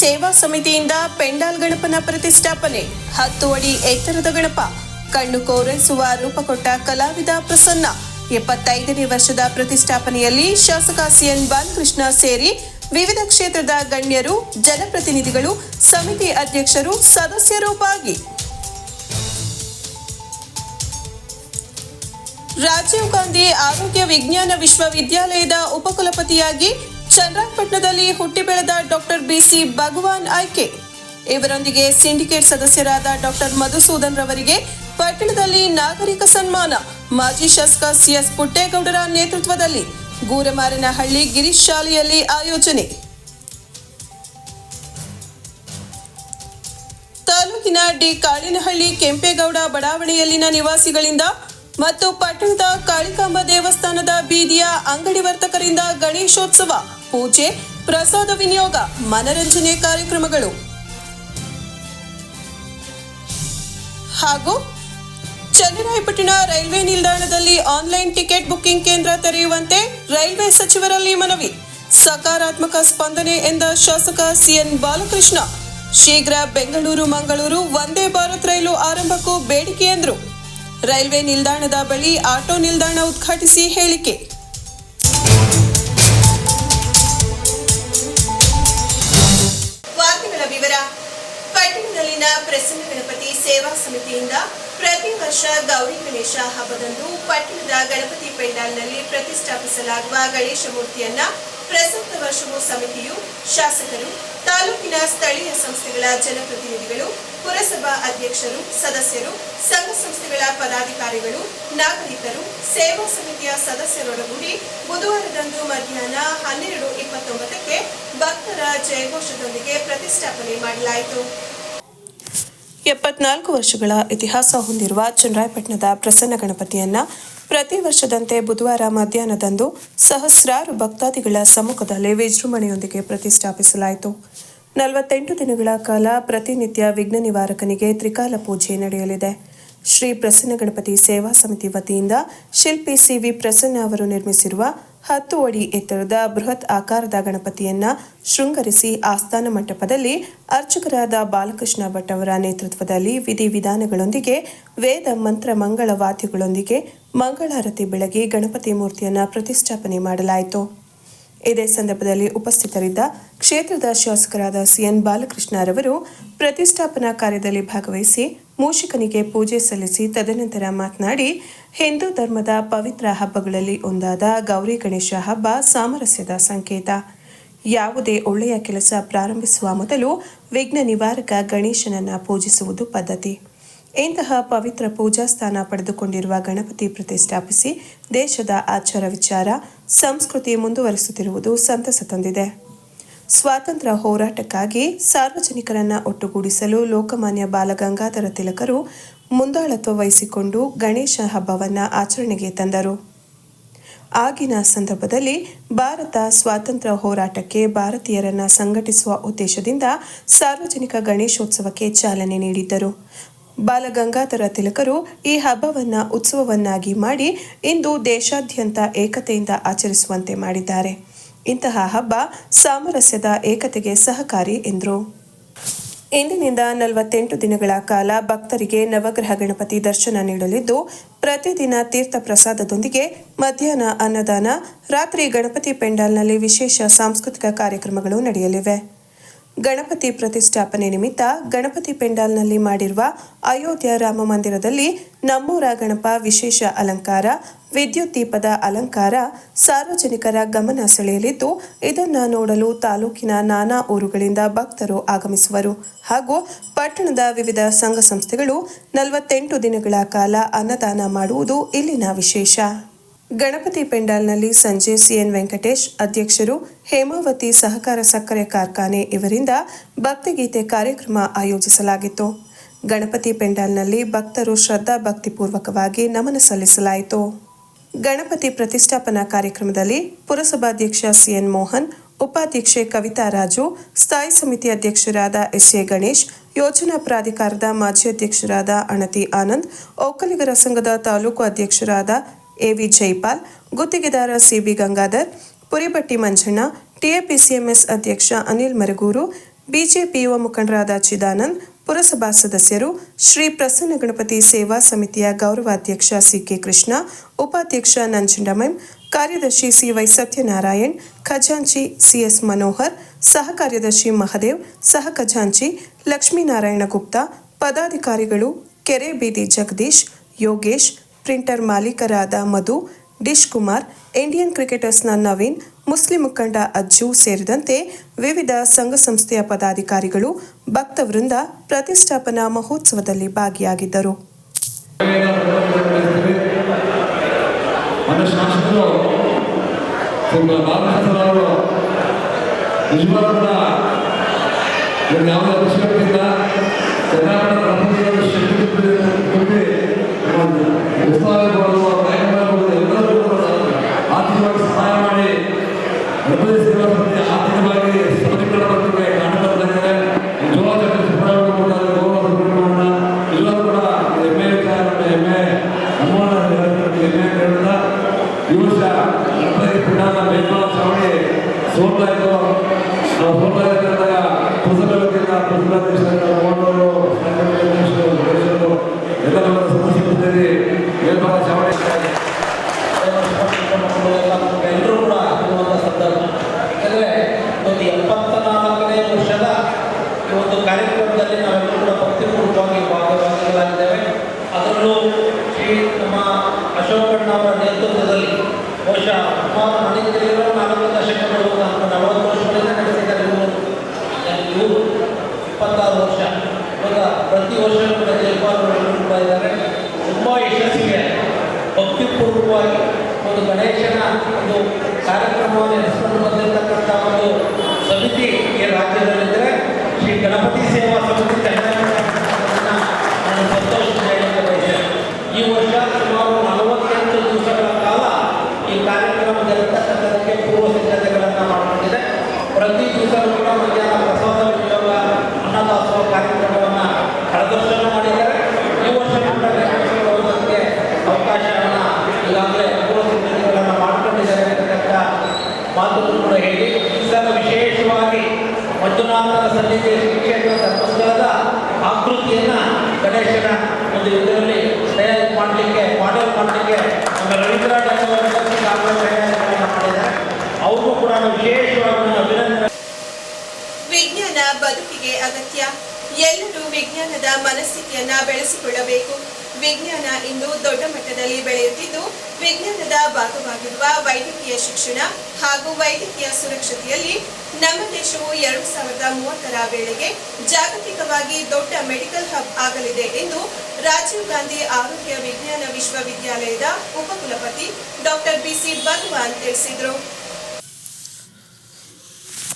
ಸೇವಾ ಸಮಿತಿಯಿಂದ ಪೆಂಡಾಲ್ ಗಣಪನ ಪ್ರತಿಷ್ಠಾಪನೆ. ಹತ್ತು ಅಡಿ ಎತ್ತರದ ಗಣಪ. ಕಣ್ಣು ಕೋರೈಸುವ ರೂಪ ಕೊಟ್ಟ ಕಲಾವಿದ ಪ್ರಸನ್ನ. ಎಪ್ಪತ್ತೈದನೇ ವರ್ಷದ ಪ್ರತಿಷ್ಠಾಪನೆಯಲ್ಲಿ ಶಾಸಕ ಸಿಎನ್ ಬಾಲಕೃಷ್ಣ ಸೇರಿ ವಿವಿಧ ಕ್ಷೇತ್ರದ ಗಣ್ಯರು, ಜನಪ್ರತಿನಿಧಿಗಳು, ಸಮಿತಿ ಅಧ್ಯಕ್ಷರು ಸದಸ್ಯರು ಭಾಗಿ ರಾಜೀವ್ ಗಾಂಧಿ ಆರೋಗ್ಯ ವಿಜ್ಞಾನ ವಿಶ್ವವಿದ್ಯಾಲಯದ ಉಪಕುಲಪತಿಯಾಗಿ ಚನ್ನರಾಯಪಟ್ಟಣದಲ್ಲಿ ಹುಟ್ಟಿ ಬೆಳೆದ ಡಾಕ್ಟರ್ ಬಿಸಿ ಭಗವಾನ್ ಆಯ್ಕೆ. ಇವರೊಂದಿಗೆ ಸಿಂಡಿಕೇಟ್ ಸದಸ್ಯರಾದ ಡಾಕ್ಟರ್ ಮಧುಸೂದನ್ ರವರಿಗೆ ಪಟ್ಟಣದಲ್ಲಿ ನಾಗರಿಕ ಸನ್ಮಾನ. ಮಾಜಿ ಶಾಸಕ ಸಿಎಸ್ ಪುಟ್ಟೇಗೌಡರ ನೇತೃತ್ವದಲ್ಲಿ ಗೂರಮಾರನಹಳ್ಳಿ ಗಿರೀಶ್ ಶಾಲೆಯಲ್ಲಿ ಆಯೋಜನೆ. ತಾಲೂಕಿನ ಡಿ ಕಾಳಿನಹಳ್ಳಿ ಕೆಂಪೇಗೌಡ ಬಡಾವಣೆಯಲ್ಲಿನ ನಿವಾಸಿಗಳಿಂದ ಮತ್ತು ಪಟ್ಟಣದ ಕಾಳಿಕಾಂಬ ದೇವಸ್ಥಾನದ ಬೀದಿಯ ಅಂಗಡಿ ವರ್ತಕರಿಂದ ಗಣೇಶೋತ್ಸವ, ಪೂಜೆ, ಪ್ರಸಾದ ವಿನಿಯೋಗ, ಮನರಂಜನೆ ಕಾರ್ಯಕ್ರಮಗಳು. ಹಾಗೂ ಚನ್ನರಾಯಪಟ್ಟಣ ರೈಲ್ವೆ ನಿಲ್ದಾಣದಲ್ಲಿ ಆನ್ಲೈನ್ ಟಿಕೆಟ್ ಬುಕ್ಕಿಂಗ್ ಕೇಂದ್ರ ತೆರೆಯುವಂತೆ ರೈಲ್ವೆ ಸಚಿವರಲ್ಲಿ ಮನವಿ. ಸಕಾರಾತ್ಮಕ ಸ್ಪಂದನೆ ಎಂದ ಶಾಸಕ ಸಿಎನ್ ಬಾಲಕೃಷ್ಣ. ಶೀಘ್ರ ಬೆಂಗಳೂರು, ಮಂಗಳೂರು, ವಂದೇ ಭಾರತ್ ರೈಲು ಆರಂಭಕ್ಕೂ ಬೇಡಿಕೆ ಎಂದರು. ರೈಲ್ವೆ ನಿಲ್ದಾಣದ ಬಳಿ ಆಟೋ ನಿಲ್ದಾಣ ಉದ್ಘಾಟಿಸಿ ಹೇಳಿಕೆ. ವಿವರ. ಪಟ್ಟಣದಲ್ಲಿನ ಪ್ರಸನ್ನ ಗಣಪತಿ ಸೇವಾ ಸಮಿತಿಯಿಂದ ಪ್ರತಿ ವರ್ಷ ಗೌರಿ ಗಣೇಶ ಹಬ್ಬದಂದು ಪಟ್ಟಣದ ಗಣಪತಿ ಪೆಂಡಾಲ್ನಲ್ಲಿ ಪ್ರತಿಷ್ಠಾಪಿಸಲಾಗುವ ಗಣೇಶ ಮೂರ್ತಿಯನ್ನ ಪ್ರಸಕ್ತ ವರ್ಷವೂ ಸಮಿತಿಯು, ಶಾಸಕರು, ತಾಲೂಕಿನ ಸ್ಥಳೀಯ ಸಂಸ್ಥೆಗಳ ಜನಪ್ರತಿನಿಧಿಗಳು, ಪುರಸಭಾ ಅಧ್ಯಕ್ಷರು, ಸದಸ್ಯರು, ಸಂಘ ಸಂಸ್ಥೆಗಳ ಪದಾಧಿಕಾರಿಗಳು, ನಾಗರಿಕರು, ಸೇವಾ ಸಮಿತಿಯ ಸದಸ್ಯರೊಡಗೂಡಿ ಬುಧವಾರದಂದು ಮಧ್ಯಾಹ್ನ ಹನ್ನೆರಡು ಇಪ್ಪತ್ತೊಂಬತ್ತಕ್ಕೆ ಭಕ್ತರ ಜಯಘೋಷದೊಂದಿಗೆ ಪ್ರತಿಷ್ಠಾಪನೆ ಮಾಡಲಾಯಿತು. ಎಪ್ಪತ್ನಾಲ್ಕು ವರ್ಷಗಳ ಇತಿಹಾಸ ಹೊಂದಿರುವ ಚನ್ನರಾಯಪಟ್ಟಣದ ಪ್ರಸನ್ನ ಗಣಪತಿಯನ್ನ ಪ್ರತಿ ವರ್ಷದಂತೆ ಬುಧವಾರ ಮಧ್ಯಾಹ್ನದಂದು ಸಹಸ್ರಾರು ಭಕ್ತಾದಿಗಳ ಸಮ್ಮುಖದಲ್ಲಿ ವಿಜೃಂಭಣೆಯೊಂದಿಗೆ ಪ್ರತಿಷ್ಠಾಪಿಸಲಾಯಿತು. ನಲವತ್ತೆಂಟು ದಿನಗಳ ಕಾಲ ಪ್ರತಿನಿತ್ಯ ವಿಘ್ನ ನಿವಾರಕನಿಗೆ ತ್ರಿಕಾಲ ಪೂಜೆ ನಡೆಯಲಿದೆ. ಶ್ರೀ ಪ್ರಸನ್ನ ಗಣಪತಿ ಸೇವಾ ಸಮಿತಿ ವತಿಯಿಂದ ಶಿಲ್ಪಿ ಸಿವಿ ಪ್ರಸನ್ನ ಅವರು ನಿರ್ಮಿಸಿರುವ ಹತ್ತು ಅಡಿ ಎತ್ತರದ ಬೃಹತ್ ಆಕಾರದ ಗಣಪತಿಯನ್ನ ಶೃಂಗರಿಸಿ ಆಸ್ಥಾನ ಮಂಟಪದಲ್ಲಿ ಅರ್ಚಕರಾದ ಬಾಲಕೃಷ್ಣ ಭಟ್ ಅವರ ನೇತೃತ್ವದಲ್ಲಿ ವಿಧಿವಿಧಾನಗಳೊಂದಿಗೆ ವೇದ ಮಂತ್ರ ಮಂಗಳ ವಾದ್ಯಗಳೊಂದಿಗೆ ಮಂಗಳಾರತಿ ಬೆಳಗಿ ಗಣಪತಿ ಮೂರ್ತಿಯನ್ನ ಪ್ರತಿಷ್ಠಾಪನೆ ಮಾಡಲಾಯಿತು. ಇದೇ ಸಂದರ್ಭದಲ್ಲಿ ಉಪಸ್ಥಿತರಿದ್ದ ಕ್ಷೇತ್ರದ ಶಾಸಕರಾದ ಸಿಎನ್ ಬಾಲಕೃಷ್ಣರವರು ಪ್ರತಿಷ್ಠಾಪನಾ ಕಾರ್ಯದಲ್ಲಿ ಭಾಗವಹಿಸಿ ಮೂಷಿಕನಿಗೆ ಪೂಜೆ ಸಲ್ಲಿಸಿ ತದನಂತರ ಮಾತನಾಡಿ, ಹಿಂದೂ ಧರ್ಮದ ಪವಿತ್ರ ಹಬ್ಬಗಳಲ್ಲಿ ಒಂದಾದ ಗೌರಿ ಗಣೇಶ ಹಬ್ಬ ಸಾಮರಸ್ಯದ ಸಂಕೇತ. ಯಾವುದೇ ಒಳ್ಳೆಯ ಕೆಲಸ ಪ್ರಾರಂಭಿಸುವ ಮೊದಲು ವಿಘ್ನ ನಿವಾರಕ ಗಣೇಶನನ್ನ ಪೂಜಿಸುವುದು ಪದ್ಧತಿ. ಇಂತಹ ಪವಿತ್ರ ಪೂಜಾ ಸ್ಥಾನ ಪಡೆದುಕೊಂಡಿರುವ ಗಣಪತಿ ಪ್ರತಿಷ್ಠಾಪಿಸಿ ದೇಶದ ಆಚಾರ ವಿಚಾರ, ಸಂಸ್ಕೃತಿ ಮುಂದುವರಿಸುತ್ತಿರುವುದು ಸಂತಸ ತಂದಿದೆ. ಸ್ವಾತಂತ್ರ್ಯ ಹೋರಾಟಕ್ಕಾಗಿ ಸಾರ್ವಜನಿಕರನ್ನ ಒಟ್ಟುಗೂಡಿಸಲು ಲೋಕಮಾನ್ಯ ಬಾಲಗಂಗಾಧರ ತಿಲಕರು ಮುಂದಾಳತ್ವ ವಹಿಸಿಕೊಂಡು ಗಣೇಶ ಹಬ್ಬವನ್ನು ಆಚರಣೆಗೆ ತಂದರು. ಆಗಿನ ಸಂದರ್ಭದಲ್ಲಿ ಭಾರತ ಸ್ವಾತಂತ್ರ್ಯ ಹೋರಾಟಕ್ಕೆ ಭಾರತೀಯರನ್ನ ಸಂಘಟಿಸುವ ಉದ್ದೇಶದಿಂದ ಸಾರ್ವಜನಿಕ ಗಣೇಶೋತ್ಸವಕ್ಕೆ ಚಾಲನೆ ನೀಡಿದ್ದರು. ಬಾಲಗಂಗಾಧರ ತಿಲಕರು ಈ ಹಬ್ಬವನ್ನು ಉತ್ಸವವನ್ನಾಗಿ ಮಾಡಿ ಇಂದು ದೇಶಾದ್ಯಂತ ಏಕತೆಯಿಂದ ಆಚರಿಸುವಂತೆ ಮಾಡಿದ್ದಾರೆ. ಇಂತಹ ಹಬ್ಬ ಸಾಮರಸ್ಯದ ಏಕತೆಗೆ ಸಹಕಾರಿ ಎಂದರು. ಇಂದಿನಿಂದ ನಲವತ್ತೆಂಟು ದಿನಗಳ ಕಾಲ ಭಕ್ತರಿಗೆ ನವಗ್ರಹ ಗಣಪತಿ ದರ್ಶನ ನೀಡಲಿದ್ದು, ಪ್ರತಿದಿನ ತೀರ್ಥ ಪ್ರಸಾದದೊಂದಿಗೆ ಮಧ್ಯಾಹ್ನ ಅನ್ನದಾನ, ರಾತ್ರಿ ಗಣಪತಿ ಪೆಂಡಾಲ್ನಲ್ಲಿ ವಿಶೇಷ ಸಾಂಸ್ಕೃತಿಕ ಕಾರ್ಯಕ್ರಮಗಳು ನಡೆಯಲಿವೆ. ಗಣಪತಿ ಪ್ರತಿಷ್ಠಾಪನೆ ನಿಮಿತ್ತ ಗಣಪತಿ ಪೆಂಡಾಲ್ನಲ್ಲಿ ಮಾಡಿರುವ ಅಯೋಧ್ಯ ರಾಮ ಮಂದಿರದಲ್ಲಿ ನಮ್ಮೂರ ಗಣಪ ವಿಶೇಷ ಅಲಂಕಾರ ವಿದ್ಯುತ್ ದೀಪದ ಅಲಂಕಾರ ಸಾರ್ವಜನಿಕರ ಗಮನ ಸೆಳೆಯಲಿದ್ದು, ಇದನ್ನು ನೋಡಲು ತಾಲೂಕಿನ ನಾನಾ ಊರುಗಳಿಂದ ಭಕ್ತರು ಆಗಮಿಸುವರು. ಹಾಗೂ ಪಟ್ಟಣದ ವಿವಿಧ ಸಂಘ ಸಂಸ್ಥೆಗಳು ನಲವತ್ತೆಂಟು ದಿನಗಳ ಕಾಲ ಅನ್ನದಾನ ಮಾಡುವುದು ಇಲ್ಲಿನ ವಿಶೇಷ. ಗಣಪತಿ ಪೆಂಡಾಲ್ನಲ್ಲಿ ಸಂಜೆ ಸಿಎನ್ ವೆಂಕಟೇಶ್ ಅಧ್ಯಕ್ಷರು, ಹೇಮಾವತಿ ಸಹಕಾರ ಸಕ್ಕರೆ ಕಾರ್ಖಾನೆ ಇವರಿಂದ ಭಕ್ತಿಗೀತೆ ಕಾರ್ಯಕ್ರಮ ಆಯೋಜಿಸಲಾಗಿತ್ತು. ಗಣಪತಿ ಪೆಂಡಾಲ್ನಲ್ಲಿ ಭಕ್ತರು ಶ್ರದ್ಧಾ ಭಕ್ತಿಪೂರ್ವಕವಾಗಿ ನಮನ ಸಲ್ಲಿಸಲಾಯಿತು. ಗಣಪತಿ ಪ್ರತಿಷ್ಠಾಪನಾ ಕಾರ್ಯಕ್ರಮದಲ್ಲಿ ಪುರಸಭಾಧ್ಯಕ್ಷ ಸಿಎನ್ ಮೋಹನ್, ಉಪಾಧ್ಯಕ್ಷೆ ಕವಿತಾ ರಾಜು, ಸ್ಥಾಯಿ ಸಮಿತಿ ಅಧ್ಯಕ್ಷರಾದ ಎಸ್ ಎ ಗಣೇಶ್, ಯೋಜನಾ ಪ್ರಾಧಿಕಾರದ ಮಾಜಿ ಅಧ್ಯಕ್ಷರಾದ ಅಣತಿ ಆನಂದ್ ಒಕ್ಕಲಿಗರ ಸಂಘದ ತಾಲೂಕು ಅಧ್ಯಕ್ಷರಾದ ಎವಿ ಜೈಪಾಲ್, ಗುತ್ತಿಗೆದಾರ C B Gangadhar Puribatti Manjanna, TAPCMS ಅಧ್ಯಕ್ಷ ಅನಿಲ್ ಮರಗೂರು ಬಿಜೆಪಿ ಯುವ ಮುಖಂಡರಾದ ಚಿದಾನಂದ್ ಪುರಸಭಾ ಸದಸ್ಯರು ಶ್ರೀ ಪ್ರಸನ್ನ ಗಣಪತಿ ಸೇವಾ ಸಮಿತಿಯ ಗೌರವಾಧ್ಯಕ್ಷ ಸಿಕೆ ಕೃಷ್ಣ, ಉಪಾಧ್ಯಕ್ಷ ನಂಜುಂಡಮಂ ಕಾರ್ಯದರ್ಶಿ ಸಿವೈ ಸತ್ಯನಾರಾಯಣ್, ಖಜಾಂಚಿ ಸಿಎಸ್ ಮನೋಹರ್ ಸಹ ಕಾರ್ಯದರ್ಶಿ ಮಹದೇವ್, ಸಹ ಖಜಾಂಚಿ ಲಕ್ಷ್ಮೀನಾರಾಯಣ ಗುಪ್ತಾ, ಪದಾಧಿಕಾರಿಗಳು ಕೆರೆ ಬೀದಿ ಜಗದೀಶ್, ಯೋಗೇಶ್, ಪ್ರಿಂಟರ್ ಮಾಲೀಕರಾದ ಮಧು, ಡಿಶ್ ಕುಮಾರ್, ಇಂಡಿಯನ್ ಕ್ರಿಕೆಟರ್ಸ್ನ ನವೀನ್, ಮುಸ್ಲಿಂ ಮುಖಂಡ ಅಜ್ಜು ಸೇರಿದಂತೆ ವಿವಿಧ ಸಂಘ ಸಂಸ್ಥೆಯ ಪದಾಧಿಕಾರಿಗಳು ಭಕ್ತವೃಂದ ಪ್ರತಿಷ್ಠಾಪನಾ ಮಹೋತ್ಸವದಲ್ಲಿ ಭಾಗಿಯಾಗಿದ್ದರು. ನಿಜವಾದ ಯಾವುದೇ ಅವಶ್ಯಕತೆ ಭಕ್ತಿಪೂರ್ವಕವಾಗಿ ಒಂದು ಗಣೇಶನ ಒಂದು ಕಾರ್ಯಕ್ರಮವನ್ನು ನಡೆಸಿಕೊಂಡು ಬಂದಿರತಕ್ಕಂಥ ಒಂದು ಸಮಿತಿ ಈ ರಾಜ್ಯದಲ್ಲಿದ್ದರೆ ಶ್ರೀ ಗಣಪತಿ ಸೇವಾ ಸಮಿತಿ ನಾನು ಬಯಸ್ತೇನೆ. ಈ ವರ್ಷ ಸುಮಾರು ನಲವತ್ತೆಂಟು ದಿವಸಗಳ ಕಾಲ ಈ ಕಾರ್ಯಕ್ರಮ ಜರುಗತಕ್ಕಂಥದಕ್ಕೆ ಪೂರ್ವ ಸಿದ್ಧತೆಗಳನ್ನು ಮಾಡಿಕೊಂಡಿದೆ. ಪ್ರತಿ ದಿವಸ ಕೂಡ ಮಧ್ಯಾಹ್ನ ಪ್ರಸಾದ ವಿನಿಯೋಗ ಅನ್ನದಾಸೋಹ ಕಾರ್ಯಕ್ರಮವನ್ನು ಪ್ರದರ್ಶನ ಮಾಡಿದ್ದಾರೆ. ಈ ವರ್ಷ ನೇಮಕಗೊಳ್ಳುವುದಕ್ಕೆ ಅವಕಾಶವನ್ನು ಈಗಾಗಲೇ ಪೂರ್ವ ಸಿದ್ಧತೆಗಳನ್ನು ಮಾಡಿಕೊಂಡಿದ್ದಾರೆ ಅಂತಕ್ಕಂಥ ಕೂಡ ಹೇಳಿ. ಈ ವಿಶೇಷವಾಗಿ ಮಂಜುನಾಥನ ಸನ್ನಿಧಿಯ ಶ್ರೀ ಕ್ಷೇತ್ರ ಧರ್ಮಸ್ಥಳದ ಆಕೃತಿಯನ್ನು ಗಣೇಶನ ಒಂದು ಇದರಲ್ಲಿ ತಯಾರಿ ಮಾಡಲಿಕ್ಕೆ ಮಾಡೆಲ್ ಮಾಡಲಿಕ್ಕೆ ನಮ್ಮ ರವೀಂದ್ರ ಅವರು ತಯಾರಿಗಳನ್ನು ಅವ್ರಿಗೂ ಕೂಡ ವಿಜ್ಞಾನ ಬದುಕಿಗೆ ಅಗತ್ಯ. ಎಲ್ಲರೂ ವಿಜ್ಞಾನದ ಮನಸ್ಥಿತಿಯನ್ನ ಬೆಳೆಸಿಕೊಳ್ಳಬೇಕು. ವಿಜ್ಞಾನ ಇಂದು ದೊಡ್ಡ ಮಟ್ಟದಲ್ಲಿ ಬೆಳೆಯುತ್ತಿದ್ದು, ವಿಜ್ಞಾನದ ಭಾಗವಾಗಿರುವ ವೈದ್ಯಕೀಯ ಶಿಕ್ಷಣ ಹಾಗೂ ವೈದ್ಯಕೀಯ ಸುರಕ್ಷತೆಯಲ್ಲಿ ನಮ್ಮ ದೇಶವು ಎರಡು ಸಾವಿರದ ಮೂವತ್ತರ ವೇಳೆಗೆ ಜಾಗತಿಕವಾಗಿ ದೊಡ್ಡ ಮೆಡಿಕಲ್ ಹಬ್ ಆಗಲಿದೆ ಎಂದು ರಾಜೀವ್ ಗಾಂಧಿ ಆರೋಗ್ಯ ವಿಜ್ಞಾನ ವಿಶ್ವವಿದ್ಯಾಲಯದ ಉಪಕುಲಪತಿ ಡಾಕ್ಟರ್ ಬಿಸಿ ಭಗವಾನ್ ತಿಳಿಸಿದರು.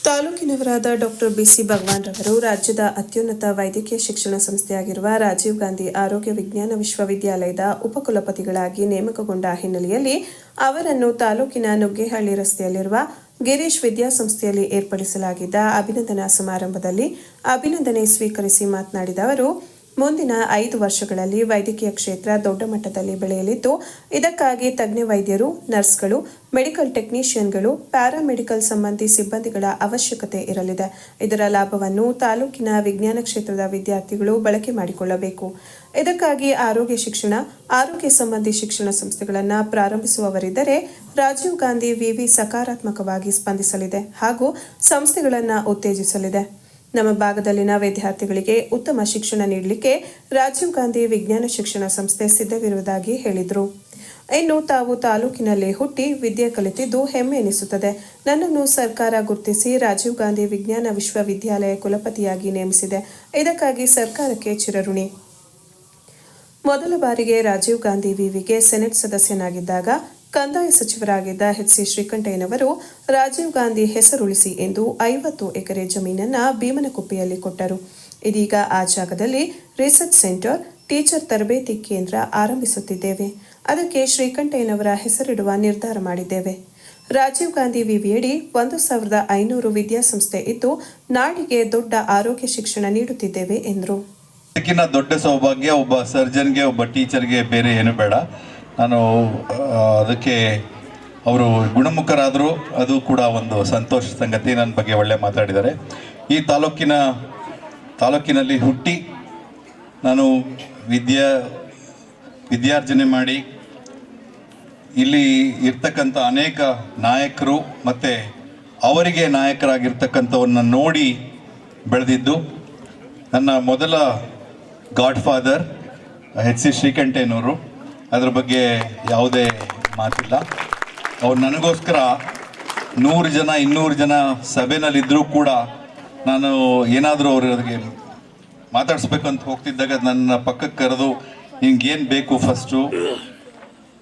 ತಾಲೂಕಿನವರಾದ ಡಾಕ್ಟರ್ ಬಿಸಿ ಭಗವಾನ್ ರವರು ರಾಜ್ಯದ ಅತ್ಯುನ್ನತ ವೈದ್ಯಕೀಯ ಶಿಕ್ಷಣ ಸಂಸ್ಥೆಯಾಗಿರುವ ರಾಜೀವ್ ಗಾಂಧಿ ಆರೋಗ್ಯ ವಿಜ್ಞಾನ ವಿಶ್ವವಿದ್ಯಾಲಯದ ಉಪಕುಲಪತಿಗಳಾಗಿ ನೇಮಕಗೊಂಡ ಹಿನ್ನೆಲೆಯಲ್ಲಿ ಅವರನ್ನು ತಾಲೂಕಿನ ನುಗ್ಗೇಹಳ್ಳಿ ರಸ್ತೆಯಲ್ಲಿರುವ ಗಿರೀಶ್ ವಿದ್ಯಾಸಂಸ್ಥೆಯಲ್ಲಿ ಏರ್ಪಡಿಸಲಾಗಿದ್ದ ಅಭಿನಂದನಾ ಸಮಾರಂಭದಲ್ಲಿ ಅಭಿನಂದನೆ ಸ್ವೀಕರಿಸಿ ಮಾತನಾಡಿದ ಅವರು ಮುಂದಿನ ಐದು ವರ್ಷಗಳಲ್ಲಿ ವೈದ್ಯಕೀಯ ಕ್ಷೇತ್ರ ದೊಡ್ಡ ಮಟ್ಟದಲ್ಲಿ ಬೆಳೆಯಲಿದ್ದು, ಇದಕ್ಕಾಗಿ ತಜ್ಞ ವೈದ್ಯರು, ನರ್ಸ್ಗಳು, ಮೆಡಿಕಲ್ ಟೆಕ್ನಿಷಿಯನ್ಗಳು, ಪ್ಯಾರಾಮೆಡಿಕಲ್ ಸಂಬಂಧಿ ಸಿಬ್ಬಂದಿಗಳ ಅವಶ್ಯಕತೆ ಇರಲಿದೆ. ಇದರ ಲಾಭವನ್ನು ತಾಲೂಕಿನ ವಿಜ್ಞಾನ ಕ್ಷೇತ್ರದ ವಿದ್ಯಾರ್ಥಿಗಳು ಬಳಕೆ ಮಾಡಿಕೊಳ್ಳಬೇಕು. ಇದಕ್ಕಾಗಿ ಆರೋಗ್ಯ ಶಿಕ್ಷಣ, ಆರೋಗ್ಯ ಸಂಬಂಧಿ ಶಿಕ್ಷಣ ಸಂಸ್ಥೆಗಳನ್ನು ಪ್ರಾರಂಭಿಸುವವರಿದ್ದರೆ ರಾಜೀವ್ ಗಾಂಧಿ ವಿವಿ ಸಕಾರಾತ್ಮಕವಾಗಿ ಸ್ಪಂದಿಸಲಿದೆ ಹಾಗೂ ಸಂಸ್ಥೆಗಳನ್ನು ಉತ್ತೇಜಿಸಲಿದೆ. ನಮ್ಮ ಭಾಗದಲ್ಲಿನ ವಿದ್ಯಾರ್ಥಿಗಳಿಗೆ ಉತ್ತಮ ಶಿಕ್ಷಣ ನೀಡಲಿಕ್ಕೆ ರಾಜೀವ್ ಗಾಂಧಿ ವಿಜ್ಞಾನ ಶಿಕ್ಷಣ ಸಂಸ್ಥೆ ಸಿದ್ಧವಿರುವುದಾಗಿ ಹೇಳಿದರು. ಇನ್ನು ತಾವು ತಾಲೂಕಿನಲ್ಲಿ ಹುಟ್ಟಿ ವಿದ್ಯೆ ಕಲಿತಿದ್ದು ಹೆಮ್ಮೆ ಎನಿಸುತ್ತದೆ. ನನ್ನನ್ನು ಸರ್ಕಾರ ಗುರುತಿಸಿ ರಾಜೀವ್ ಗಾಂಧಿ ವಿಜ್ಞಾನ ವಿಶ್ವವಿದ್ಯಾಲಯ ಕುಲಪತಿಯಾಗಿ ನೇಮಿಸಿದೆ. ಇದಕ್ಕಾಗಿ ಸರ್ಕಾರಕ್ಕೆ ಚಿರಋಣಿ. ಮೊದಲ ಬಾರಿಗೆ ರಾಜೀವ್ ಗಾಂಧಿ ವಿವಿಗೆ ಸೆನೆಟ್ ಸದಸ್ಯನಾಗಿದ್ದಾಗ ಕಂದಾಯ ಸಚಿವರಾಗಿದ್ದ ಎಚ್ ಸಿ ಶ್ರೀಕಂಠಯ್ಯನವರು ರಾಜೀವ್ ಗಾಂಧಿ ಹೆಸರುಳಿಸಿ ಎಂದು ಐವತ್ತು ಎಕರೆ ಜಮೀನನ್ನ ಭೀಮನಕುಪ್ಪೆಯಲ್ಲಿ ಕೊಟ್ಟರು. ಇದೀಗ ಆ ಜಾಗದಲ್ಲಿ ರಿಸರ್ಚ್ ಸೆಂಟರ್, ಟೀಚರ್ ತರಬೇತಿ ಕೇಂದ್ರ ಆರಂಭಿಸುತ್ತಿದ್ದೇವೆ. ಅದಕ್ಕೆ ಶ್ರೀಕಂಠಯ್ಯನವರ ಹೆಸರಿಡುವ ನಿರ್ಧಾರ ಮಾಡಿದ್ದೇವೆ. ರಾಜೀವ್ ಗಾಂಧಿ ವಿವಿಯಡಿ ಒಂದು ಸಾವಿರದ ಐನೂರು ವಿದ್ಯಾಸಂಸ್ಥೆ ಇದ್ದು ನಾಡಿಗೆ ದೊಡ್ಡ ಆರೋಗ್ಯ ಶಿಕ್ಷಣ ನೀಡುತ್ತಿದ್ದೇವೆ ಎಂದರು. ದೊಡ್ಡ ಸೌಭಾಗ್ಯ, ಒಬ್ಬ ಸರ್ಜನ್ಗೆ, ಒಬ್ಬ ಟೀಚರ್ಗೆ ಬೇರೆ ಏನು ಬೇಡ. ನಾನು ಅದಕ್ಕೆ ಅವರು ಗುಣಮುಖರಾದರು, ಅದು ಕೂಡ ಒಂದು ಸಂತೋಷ ಸಂಗತಿ, ನನ್ನ ಬಗ್ಗೆ ಒಳ್ಳೆ ಮಾತಾಡಿದ್ದಾರೆ. ಈ ತಾಲೂಕಿನ, ತಾಲೂಕಿನಲ್ಲಿ ಹುಟ್ಟಿ ನಾನು ವಿದ್ಯಾ, ವಿದ್ಯಾರ್ಜನೆ ಮಾಡಿ, ಇಲ್ಲಿ ಇರ್ತಕ್ಕಂಥ ಅನೇಕ ನಾಯಕರು ಮತ್ತು ಅವರಿಗೆ ನಾಯಕರಾಗಿರ್ತಕ್ಕಂಥವನ್ನು ನೋಡಿ ಬೆಳೆದಿದ್ದು, ನನ್ನ ಮೊದಲ ಗಾಡ್ ಫಾದರ್ ಎಚ್ ಸಿ ಶ್ರೀಕಂಠೇನವರು ಅದ್ರ ಬಗ್ಗೆ ಯಾವುದೇ ಮಾತಿಲ್ಲ. ಅವ್ರು ನನಗೋಸ್ಕರ ನೂರು ಜನ, ಇನ್ನೂರು ಜನ ಸಭೆನಲ್ಲಿದ್ದರೂ ಕೂಡ ನಾನು ಏನಾದರೂ ಅವ್ರಿಗೆ ಮಾತಾಡಿಸ್ಬೇಕಂತ ಹೋಗ್ತಿದ್ದಾಗ ನನ್ನ ಪಕ್ಕಕ್ಕೆ ಕರೆದು ಹಿಂಗೇನು ಬೇಕು ಫಸ್ಟು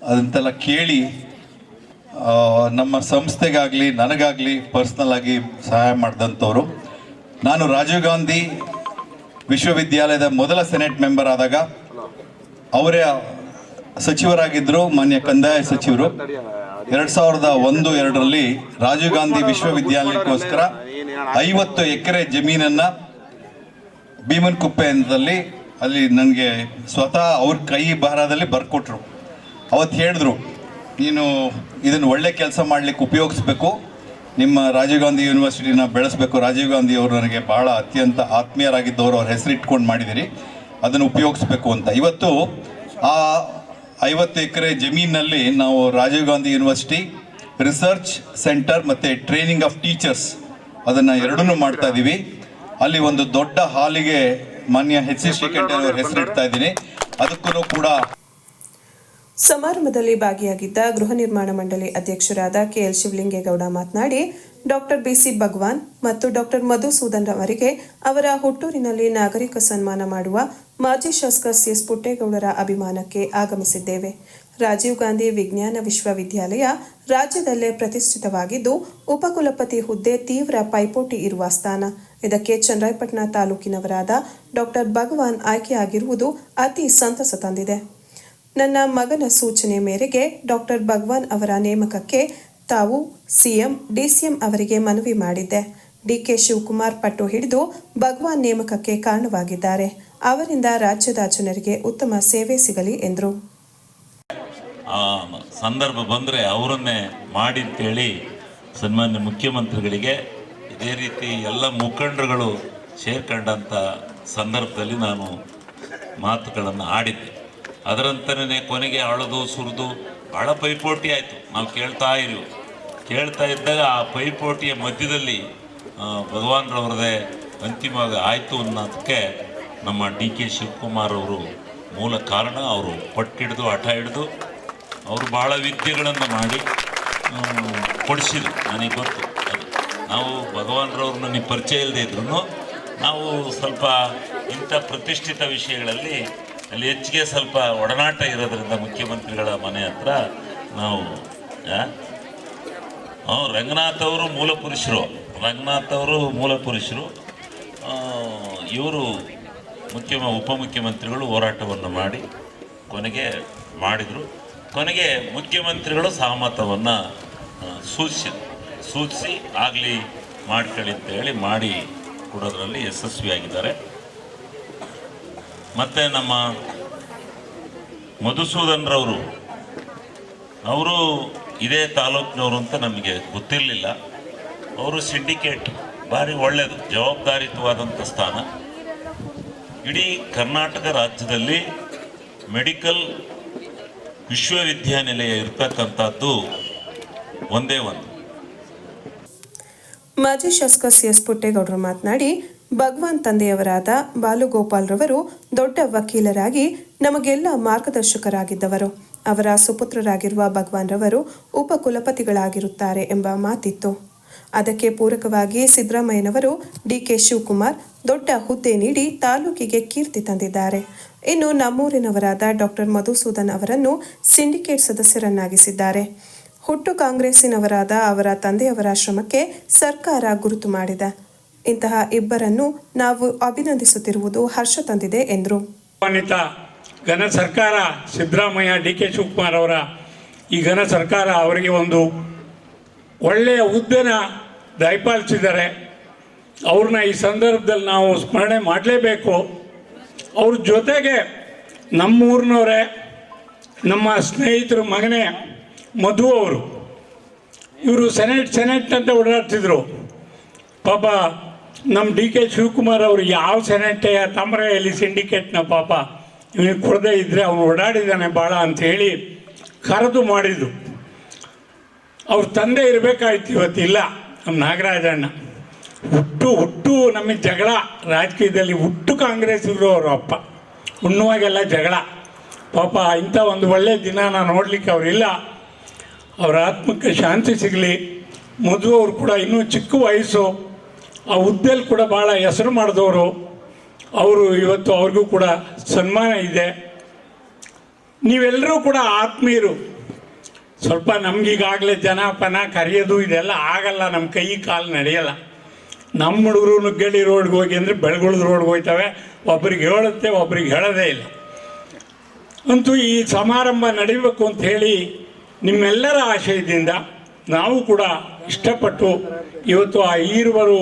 ಅದಂತೆಲ್ಲ ಕೇಳಿ ನಮ್ಮ ಸಂಸ್ಥೆಗಾಗಲಿ, ನನಗಾಗಲಿ ಪರ್ಸ್ನಲ್ ಆಗಿ ಸಹಾಯ ಮಾಡಿದಂಥವ್ರು. ನಾನು ರಾಜೀವ್ ಗಾಂಧಿ ವಿಶ್ವವಿದ್ಯಾಲಯದ ಮೊದಲ ಸೆನೆಟ್ ಮೆಂಬರ್ ಆದಾಗ, ಅವರೇ ಸಚಿವರಾಗಿದ್ದರು, ಮಾನ್ಯ ಕಂದಾಯ ಸಚಿವರು. ಎರಡು ಸಾವಿರದ ಒಂದು, ಎರಡರಲ್ಲಿ ರಾಜೀವ್ ಗಾಂಧಿ ವಿಶ್ವವಿದ್ಯಾಲಯಕ್ಕೋಸ್ಕರ ಐವತ್ತು ಎಕರೆ ಜಮೀನನ್ನು ಭೀಮನ್ ಕುಪ್ಪೆ ಅಂತಲ್ಲಿ ಅಲ್ಲಿ ನನಗೆ ಸ್ವತಃ ಅವ್ರ ಕೈ ಭಾರದಲ್ಲಿ ಬರ್ಕೊಟ್ರು. ಅವತ್ತು ಹೇಳಿದ್ರು, ನೀನು ಇದನ್ನು ಒಳ್ಳೆ ಕೆಲಸ ಮಾಡಲಿಕ್ಕೆ ಉಪಯೋಗಿಸ್ಬೇಕು. ನಿಮ್ಮ ರಾಜೀವ್ ಗಾಂಧಿ ಯೂನಿವರ್ಸಿಟಿನ ಬೆಳೆಸಬೇಕು. ರಾಜೀವ್ ಗಾಂಧಿ ಅವರು ನನಗೆ ಭಾಳ ಅತ್ಯಂತ ಆತ್ಮೀಯರಾಗಿದ್ದವರು, ಅವ್ರ ಹೆಸರಿಟ್ಕೊಂಡು ಮಾಡಿದಿರಿ. ಅದನ್ನು ಉಪಯೋಗಿಸ್ಬೇಕು ಅಂತ. ಇವತ್ತು ಆ ಐವತ್ತು ಎಕರೆ ಜಮೀನಿನಲ್ಲಿ ನಾವು Rajiv Gandhi university research centre ಮತ್ತು ಟ್ರೈನಿಂಗ್ ಆಫ್ ಟೀಚರ್ಸ್ ಅದನ್ನು ಎರಡನ್ನೂ ಮಾಡ್ತಾ ಇದ್ದೀವಿ ಅಲ್ಲಿ ಒಂದು ದೊಡ್ಡ ಹಾಲಿಗೆ ಮಾನ್ಯ ಎಚ್ ಸಿ ಶ್ರೀಕಂಠನ್ ಅವ್ರ ಹೆಸರಿಡ್ತಾ ಇದ್ದೀನಿ. ಅದಕ್ಕೂ ಕೂಡ ಸಮಾರಂಭದಲ್ಲಿ ಭಾಗಿಯಾಗಿದ್ದ ಗೃಹ ನಿರ್ಮಾಣ ಮಂಡಳಿ ಅಧ್ಯಕ್ಷರಾದ ಕೆಎಲ್ ಶಿವಲಿಂಗೇಗೌಡ ಮಾತನಾಡಿ, ಡಾಕ್ಟರ್ ಬಿಸಿ ಭಗವಾನ್ ಮತ್ತು ಡಾಕ್ಟರ್ ಮಧುಸೂದನ್ ಅವರಿಗೆ ಅವರ ಹುಟ್ಟೂರಿನಲ್ಲಿ ನಾಗರಿಕ ಸನ್ಮಾನ ಮಾಡುವ ಮಾಜಿ ಶಾಸಕ ಸಿಎಸ್ ಪುಟ್ಟೇಗೌಡರ ಅಭಿಮಾನಕ್ಕೆ ಆಗಮಿಸಿದ್ದೇವೆ. ರಾಜೀವ್ ಗಾಂಧಿ ವಿಜ್ಞಾನ ವಿಶ್ವವಿದ್ಯಾಲಯ ರಾಜ್ಯದಲ್ಲೇ ಪ್ರತಿಷ್ಠಿತವಾಗಿದ್ದು, ಉಪಕುಲಪತಿ ಹುದ್ದೆ ತೀವ್ರ ಪೈಪೋಟಿ ಇರುವ ಸ್ಥಾನ. ಇದಕ್ಕೆ ಚನ್ನರಾಯಪಟ್ಟಣ ತಾಲೂಕಿನವರಾದ ಡಾಕ್ಟರ್ ಭಗವಾನ್ ಆಯ್ಕೆಯಾಗಿರುವುದು ಅತಿ ಸಂತಸ ತಂದಿದೆ. ನನ್ನ ಮಗನ ಸೂಚನೆ ಮೇರೆಗೆ ಡಾಕ್ಟರ್ ಭಗವಾನ್ ಅವರ ನೇಮಕಕ್ಕೆ ತಾವು ಸಿಎಂ, ಡಿಸಿಎಂ ಅವರಿಗೆ ಮನವಿ ಮಾಡಿದ್ದೆ. ಡಿಕೆ ಶಿವಕುಮಾರ್ ಪಟ್ಟು ಹಿಡಿದು ಭಗವಾನ್ ನೇಮಕಕ್ಕೆ ಕಾರಣವಾಗಿದ್ದಾರೆ. ಅವರಿಂದ ರಾಜ್ಯದ ಜನರಿಗೆ ಉತ್ತಮ ಸೇವೆ ಸಿಗಲಿ ಎಂದರು. ಸಂದರ್ಭ ಬಂದರೆ ಅವರನ್ನೇ ಮಾಡಿ ಅಂತೇಳಿ ಸನ್ಮಾನ್ಯ ಮುಖ್ಯಮಂತ್ರಿಗಳಿಗೆ ಇದೇ ರೀತಿ ಎಲ್ಲ ಮುಖಂಡರುಗಳು ಸೇರ್ಕೊಂಡಂಥ ಸಂದರ್ಭದಲ್ಲಿ ನಾನು ಮಾತುಗಳನ್ನು ಆಡಿದ್ದೆ. ಅದರಂತನೇ ಕೊನೆಗೆ ಅಳದು ಸುರಿದು ಭಾಳ ಪೈಪೋಟಿ ಆಯಿತು. ನಾವು ಕೇಳ್ತಾ ಇದ್ದೀವಿ ಕೇಳ್ತಾ ಇದ್ದಾಗ ಆ ಪೈಪೋಟಿಯ ಮಧ್ಯದಲ್ಲಿ ಭಗವಾನ್ರವ್ರದೇ ಅಂತಿಮವಾಗಿ ಆಯಿತು ಅನ್ನೋದಕ್ಕೆ ನಮ್ಮ ಡಿ ಕೆ ಶಿವಕುಮಾರ್ ಅವರು ಮೂಲ ಕಾರಣ, ಅವರು ಪಟ್ಟಿಡಿದು ಹಠ ಹಿಡಿದು ಅವರು ಭಾಳ ವಿದ್ಯೆಗಳನ್ನು ಮಾಡಿ ಕೊಡಿಸಿದ್ರು. ನನಗೆ ಗೊತ್ತು ಅದು. ನಾವು ಭಗವಾನ್ರವ್ರು ನನಗೆ ಪರಿಚಯ ಇಲ್ಲದೆ ಇದ್ರು ನಾವು ಸ್ವಲ್ಪ ಇಂಥ ಪ್ರತಿಷ್ಠಿತ ವಿಷಯಗಳಲ್ಲಿ ಅಲ್ಲಿ ಹೆಚ್ಚಿಗೆ ಸ್ವಲ್ಪ ಒಡನಾಟ ಇರೋದ್ರಿಂದ ಮುಖ್ಯಮಂತ್ರಿಗಳ ಮನೆ ಹತ್ರ ನಾವು? ರಂಗನಾಥ್ ಅವರು ಮೂಲ ಪುರುಷರು. ರಂಗನಾಥ್ ಅವರು ಮೂಲ ಪುರುಷರು. ಇವರು ಮುಖ್ಯ ಉಪಮುಖ್ಯಮಂತ್ರಿಗಳು ಹೋರಾಟವನ್ನು ಮಾಡಿ, ಕೊನೆಗೆ ಮಾಡಿದರು. ಕೊನೆಗೆ ಮುಖ್ಯಮಂತ್ರಿಗಳು ಸಹಮತವನ್ನು ಸೂಚಿಸಿದರು ಸೂಚಿಸಿ ಆಗಲಿ ಮಾಡ್ಕೊಳ್ಳಿ ಅಂತ ಹೇಳಿ ಮಾಡಿ ಕೊಡೋದ್ರಲ್ಲಿ ಯಶಸ್ವಿಯಾಗಿದ್ದಾರೆ. ಮತ್ತು ನಮ್ಮ ಮಧುಸೂದನ್ರವರು, ಅವರು ಇದೇ ತಾಲೂಕಿನವರು ಅಂತ ನಮಗೆ ಗೊತ್ತಿರಲಿಲ್ಲ. ಅವರು ಸಿಂಡಿಕೇಟ್ ಭಾರಿ ಒಳ್ಳೆಯದು ಜವಾಬ್ದಾರಿತವಾದಂಥ ಸ್ಥಾನ. ಇಡೀ ಕರ್ನಾಟಕ ರಾಜ್ಯದಲ್ಲಿ ಮೆಡಿಕಲ್ ವಿಶ್ವವಿದ್ಯಾನಿಲಯ ಇರ್ತಕ್ಕಂಥದ್ದು ಒಂದೇ ಒಂದು. ಮಾಜಿ ಶಾಸಕ ಸಿಎಸ್ ಪುಟ್ಟೇಗೌಡರು ಮಾತನಾಡಿ, ಭಗವಾನ್ ತಂದೆಯವರಾದ ಬಾಲುಗೋಪಾಲ್ ರವರು ದೊಡ್ಡ ವಕೀಲರಾಗಿ ನಮಗೆಲ್ಲ ಮಾರ್ಗದರ್ಶಕರಾಗಿದ್ದವರು. ಅವರ ಸುಪುತ್ರರಾಗಿರುವ ಭಗವಾನ್ ರವರು ಉಪಕುಲಪತಿಗಳಾಗಿರುತ್ತಾರೆ ಎಂಬ ಮಾತಿತ್ತು. ಅದಕ್ಕೆ ಪೂರಕವಾಗಿ ಸಿದ್ದರಾಮಯ್ಯನವರು ಡಿಕೆ ಶಿವಕುಮಾರ್ ದೊಡ್ಡ ಹುದ್ದೆ ನೀಡಿ ತಾಲೂಕಿಗೆ ಕೀರ್ತಿ ತಂದಿದ್ದಾರೆ. ಇನ್ನು ನಮ್ಮೂರಿನವರಾದ ಡಾಕ್ಟರ್ ಮಧುಸೂದನ್ ಅವರನ್ನು ಸಿಂಡಿಕೇಟ್ ಸದಸ್ಯರನ್ನಾಗಿಸಿದ್ದಾರೆ. ಹುಟ್ಟು ಕಾಂಗ್ರೆಸ್ಸಿನವರಾದ ಅವರ ತಂದೆಯವರ ಶ್ರಮಕ್ಕೆ ಸರ್ಕಾರ ಗುರುತು ಮಾಡಿದೆ. ಇಂತಹ ಇಬ್ಬರನ್ನು ನಾವು ಅಭಿನಂದಿಸುತ್ತಿರುವುದು ಹರ್ಷ ತಂದಿದೆ ಎಂದರು. ಘನ ಸರ್ಕಾರ ಸಿದ್ದರಾಮಯ್ಯ ಡಿ ಕೆ ಶಿವಕುಮಾರ್ ಅವರ ಈ ಘನ ಸರ್ಕಾರ ಅವರಿಗೆ ಒಂದು ಒಳ್ಳೆಯ ಹುದ್ದೆನ ದಯಪಾಲಿಸಿದ್ದಾರೆ. ಅವ್ರನ್ನ ಈ ಸಂದರ್ಭದಲ್ಲಿ ನಾವು ಸ್ಮರಣೆ ಮಾಡಲೇಬೇಕು. ಅವ್ರ ಜೊತೆಗೆ ನಮ್ಮೂರಿನವರೇ, ನಮ್ಮ ಸ್ನೇಹಿತರ ಮಗನೇ ಮಧು ಅವರು. ಇವರು ಸೆನೆಟ್ ಸೆನೆಟ್ ಅಂತ ಓಡಾಡ್ತಿದ್ರು. ಪಾಪ ನಮ್ಮ ಡಿ ಕೆ ಶಿವಕುಮಾರ್ ಅವರು ಯಾವ ಸೆನೆಟೆಯ ತಾಮ್ರೆಯಲ್ಲಿ ಸಿಂಡಿಕೇಟ್ನ ಪಾಪ, ಇವನಿಗೆ ಕೊಡದೇ ಇದ್ದರೆ ಅವನು ಓಡಾಡಿದ್ದಾನೆ ಭಾಳ ಅಂಥೇಳಿ ಕರೆದು ಮಾಡಿದ್ದು ಅವ್ರ ತಂದೆ ಇರಬೇಕಾಯ್ತು ಇವತ್ತಿಲ್ಲ ನಮ್ಮ ನಾಗರಾಜಣ್ಣ. ಹುಟ್ಟು ಹುಟ್ಟು ನಮಗೆ ಜಗಳ. ರಾಜಕೀಯದಲ್ಲಿ ಹುಟ್ಟು ಕಾಂಗ್ರೆಸ್ ಇದ್ರು ಅವರು ಅಪ್ಪ. ಉಣ್ಣುವಾಗೆಲ್ಲ ಜಗಳ. ಪಾಪ ಇಂಥ ಒಂದು ಒಳ್ಳೆಯ ದಿನ ನಾನು ನೋಡಲಿಕ್ಕೆ ಅವರಿಲ್ಲ ಅವರ ಆತ್ಮಕ್ಕೆ ಶಾಂತಿ ಸಿಗಲಿ. ಮದುವೆ ಅವರು ಕೂಡ ಇನ್ನೂ ಚಿಕ್ಕ ವಯಸ್ಸು. ಆ ಹುದ್ದೆಯಲ್ಲಿ ಕೂಡ ಭಾಳ ಹೆಸರು ಮಾಡಿದವರು. ಅವರು ಇವತ್ತು ಅವ್ರಿಗೂ ಕೂಡ ಸನ್ಮಾನ ಇದೆ. ನೀವೆಲ್ಲರೂ ಕೂಡ ಆತ್ಮೀಯರು. ಸ್ವಲ್ಪ ನಮ್ಗೀಗಾಗಲೇ ಜನ ಪನ ಕರೆಯೋದು ಇದೆಲ್ಲ ಆಗಲ್ಲ ನಮ್ಮ ಕೈ ಕಾಲು ನಡೆಯಲ್ಲ. ನಮ್ಮ ಹುಡುಗರು ನುಗ್ಗಳ್ಳಿ ರೋಡ್ಗೆ ಹೋಗಿ ಅಂದರೆ ಬೆಳಗುಳದ ರೋಡ್ಗೆ ಹೋಗ್ತವೆ ಒಬ್ರಿಗೆ ಹೇಳುತ್ತೆ, ಒಬ್ರಿಗೆ ಹೇಳೋದೇ ಇಲ್ಲ. ಅಂತೂ ಈ ಸಮಾರಂಭ ನಡೀಬೇಕು ಅಂತ ಹೇಳಿ ನಿಮ್ಮೆಲ್ಲರ ಆಶಯದಿಂದ ನಾವು ಕೂಡ ಇಷ್ಟಪಟ್ಟು ಇವತ್ತು ಆ ಈರುವರು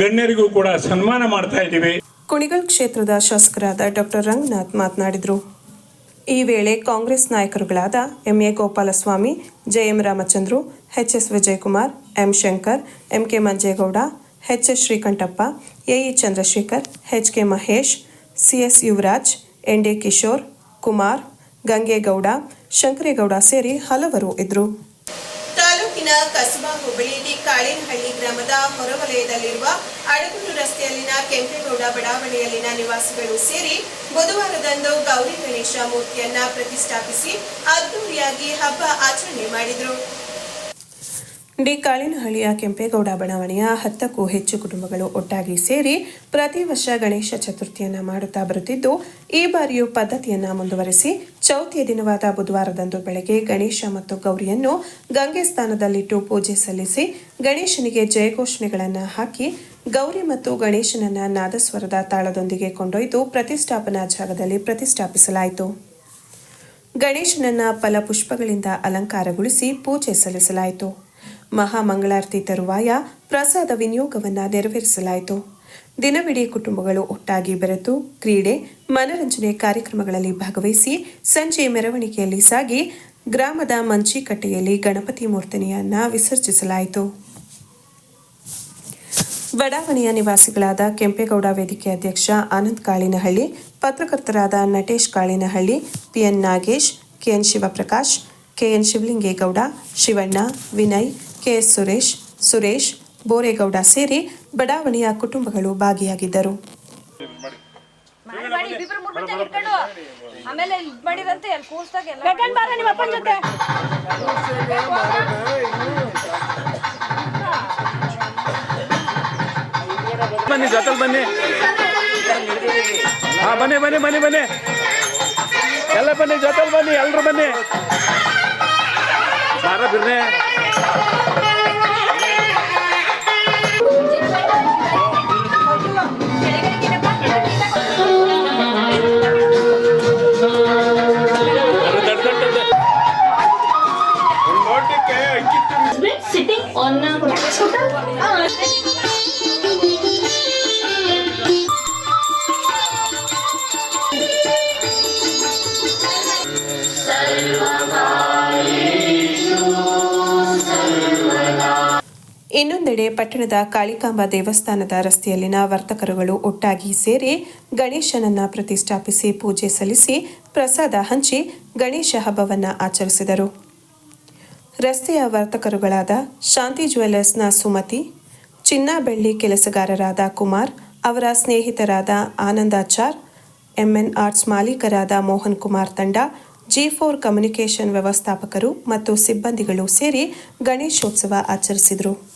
ಗಣ್ಯರಿಗೂ ಕೂಡ ಸನ್ಮಾನ ಮಾಡ್ತಾ ಇದ್ದೀವಿ. ಕುಣಿಗಲ್ ಕ್ಷೇತ್ರದ ಶಾಸಕರಾದ ಡಾಕ್ಟರ್ ರಂಗನಾಥ್ ಮಾತನಾಡಿದರು. ಈ ವೇಳೆ Congress ನಾಯಕರುಗಳಾದ MA Gopalaswamy JM Ramachandru, H S Vijayakumar, M Shankar MK Manjegowda, H S Srikantappa AE Chandrashekar, H K Mahesh CS Yuvaraj, N D Kishore, Kumar, Gangegowda, Shankaregowda ಸೇರಿ ಹಲವರು ಇದ್ದರು. ತಾಲೂಕಿನ ಕಸಬಾ ಹೋಬಳಿಯಲ್ಲಿ ಕಾಳೇನಹಳ್ಳಿ ಗ್ರಾಮದ ಹೊರವಲಯದಲ್ಲಿರುವ ಅಡಗೂರು ರಸ್ತೆಯಲ್ಲಿನ ಕೆಂಪೇಗೌಡ ಬಡಾವಣೆಯಲ್ಲಿನ ನಿವಾಸಿಗಳು ಸೇರಿ ಬುಧವಾರದಂದು ಗೌರಿ ಗಣೇಶ ಮೂರ್ತಿಯನ್ನ ಪ್ರತಿಷ್ಠಾಪಿಸಿ ಅದ್ದೂರಿಯಾಗಿ ಹಬ್ಬ ಆಚರಣೆ ಮಾಡಿದರು. ಡಿ ಕಾಳಿನಹಳ್ಳಿಯ ಕೆಂಪೇಗೌಡ ಬಡಾವಣೆಯ ಹತ್ತಕ್ಕೂ ಹೆಚ್ಚು ಕುಟುಂಬಗಳು ಒಟ್ಟಾಗಿ ಸೇರಿ ಪ್ರತಿ ವರ್ಷ ಗಣೇಶ ಚತುರ್ಥಿಯನ್ನು ಮಾಡುತ್ತಾ ಬರುತ್ತಿದ್ದು, ಈ ಬಾರಿಯೂ ಪದ್ಧತಿಯನ್ನು ಮುಂದುವರೆಸಿ ಚೌತಿಯ ದಿನವಾದ ಬುಧವಾರದಂದು ಬೆಳಗ್ಗೆ ಗಣೇಶ ಮತ್ತು ಗೌರಿಯನ್ನು ಗಂಗೆ ಸ್ಥಾನದಲ್ಲಿಟ್ಟು ಪೂಜೆ ಸಲ್ಲಿಸಿ ಗಣೇಶನಿಗೆ ಜಯಘೋಷಣೆಗಳನ್ನು ಹಾಕಿ ಗೌರಿ ಮತ್ತು ಗಣೇಶನನ್ನ ನಾದಸ್ವರದ ತಾಳದೊಂದಿಗೆ ಕೊಂಡೊಯ್ದು ಪ್ರತಿಷ್ಠಾಪನಾ ಜಾಗದಲ್ಲಿ ಪ್ರತಿಷ್ಠಾಪಿಸಲಾಯಿತು. ಗಣೇಶನನ್ನ ಫಲಪುಷ್ಪಗಳಿಂದ ಅಲಂಕಾರಗೊಳಿಸಿ ಪೂಜೆ ಸಲ್ಲಿಸಲಾಯಿತು. ಮಹಾಮಂಗಳಾರತಿ ತರುವಾಯ ಪ್ರಸಾದ ವಿನಿಯೋಗವನ್ನು ನೆರವೇರಿಸಲಾಯಿತು. ದಿನವಿಡೀ ಕುಟುಂಬಗಳು ಒಟ್ಟಾಗಿ ಬೆರೆತು ಕ್ರೀಡೆ, ಮನರಂಜನೆ ಕಾರ್ಯಕ್ರಮಗಳಲ್ಲಿ ಭಾಗವಹಿಸಿ ಸಂಜೆ ಮೆರವಣಿಗೆಯಲ್ಲಿ ಸಾಗಿ ಗ್ರಾಮದ ಮಂಚಿಕಟ್ಟೆಯಲ್ಲಿ ಗಣಪತಿ ಮೂರ್ತಿಯನ್ನ ವಿಸರ್ಜಿಸಲಾಯಿತು. ಬಡಾವಣೆಯ ನಿವಾಸಿಗಳಾದ ಕೆಂಪೇಗೌಡ ವೇದಿಕೆ ಅಧ್ಯಕ್ಷ Anand Kalinahalli, ಪತ್ರಕರ್ತರಾದ Natesh Kalinahalli, PN Nagesh, KN Shivaprakash, KN Shivalingegowda, Shivanna, Vinay KS Suresh Suresh Boregowda ಸೇರಿ ಬಡಾವಣೆಯ ಕುಟುಂಬಗಳು ಭಾಗಿಯಾಗಿದ್ದರು. ಆಮೇಲೆ ಇದ್ ಮಾಡಿರಂತೆ ಅಲ್ಲಿ ಕೂರ್ಸ್ದಾಗ ಎಲ್ಲ ಕರ್ಕೊಂಡ್ ಬಾರ ನಿಮ್ಮ ಅಪ್ಪನ ಜೊತೆ. ಬನ್ನಿ ಜೊತೆಲಿ ಬನ್ನಿ. ಹಾ ಬನ್ನಿ ಬನ್ನಿ ಬನ್ನಿ ಬನ್ನಿ. ಎಲ್ಲ ಬನ್ನಿ ಜೊತೆಲಿ ಬನ್ನಿ ಎಲ್ರು ಬನ್ನಿ. ಬಾರ ಬಿರ್ನೆ ಇನ್ನೊಂದೆಡೆ ಪಟ್ಟಣದ ಕಾಳಿಕಾಂಬ ದೇವಸ್ಥಾನದ ರಸ್ತೆಯಲ್ಲಿನ ವರ್ತಕರುಗಳು ಒಟ್ಟಾಗಿ ಸೇರಿ ಗಣೇಶನನ್ನ ಪ್ರತಿಷ್ಠಾಪಿಸಿ ಪೂಜೆ ಸಲ್ಲಿಸಿ ಪ್ರಸಾದ ಹಂಚಿ ಗಣೇಶ ಹಬ್ಬವನ್ನು ಆಚರಿಸಿದರು. ರಸ್ತೆಯ ವರ್ತಕರುಗಳಾದ ಶಾಂತಿ ಜ್ಯುವೆಲ್ಲರ್ಸ್ನ ಸುಮತಿ ಚಿನ್ನ ಬೆಳ್ಳಿ ಕೆಲಸಗಾರರಾದ ಕುಮಾರ್, ಅವರ ಸ್ನೇಹಿತರಾದ ಆನಂದಾಚಾರ್ ಎಂಎನ್ ಆರ್ಟ್ಸ್ ಮಾಲೀಕರಾದ ಮೋಹನ್ ಕುಮಾರ್ ತಂಡ, ಜಿ ಫೋರ್ ಕಮ್ಯುನಿಕೇಷನ್ ವ್ಯವಸ್ಥಾಪಕರು ಮತ್ತು ಸಿಬ್ಬಂದಿಗಳು ಸೇರಿ ಗಣೇಶೋತ್ಸವ ಆಚರಿಸಿದರು.